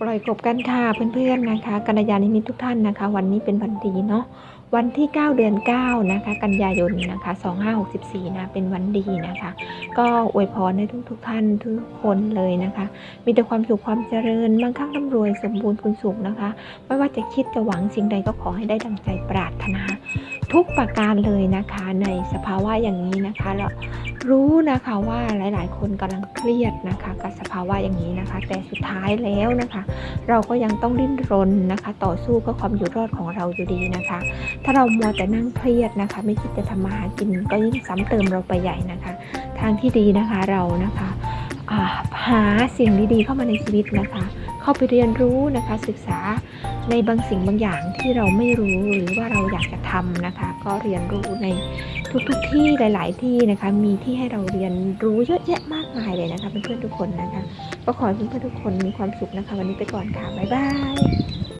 ปล่อยกบกันค่ะเพื่อนๆนะคะกัญญาณิมิตทุกท่านนะคะ วันนี้เป็นวันดีเนาะ วันที่ 9 เดือน 9 นะคะ กันยายนนะคะ 2564 นะ เป็นวันดีนะคะ ก็อวยพรให้ทุกๆท่านทุกคนเลยนะคะ มีแต่ความสุขความเจริญมั่งคั่งร่ำรวยสมบูรณ์คุณสุขนะคะ ไม่ว่าจะคิดจะหวังสิ่งใดก็ขอให้ได้ดังใจปรารถนา ทุกประการเลยนะคะ ในสภาวะอย่างนี้นะคะเรารู้นะคะว่าหลาย ๆ คนกำลังเครียดนะคะกับสภาวะอย่างนี้นะคะ แต่สุดท้ายแล้วนะคะ เราก็ยังต้องดิ้นรนนะคะ ต่อสู้เพื่อความอยู่รอดของเราอยู่ดีนะคะถ้าเรามัวแต่นั่งเครียดนะคะ ไม่คิดจะทำมาหากินก็ยิ่งซ้ำเติมเราไปใหญ่นะคะ ทางที่ดีนะคะเรานะคะหาสิ่งดีๆ เข้ามาในชีวิตนะคะ เข้าไปเรียนรู้นะคะศึกษาในบางสิ่งบางอย่างที่เราไม่รู้หรือว่าเราอยากจะทำนะคะ ก็เรียนรู้ในทุกๆที่หลาย ๆ ที่นะคะ มีที่ให้เราเรียนรู้เยอะแยะมากมายเลยนะคะเพื่อนๆทุกคนนะคะ ก็ขอให้เพื่อนๆทุกคนมีความสุขนะคะ วันนี้ไปก่อนค่ะบ๊ายบาย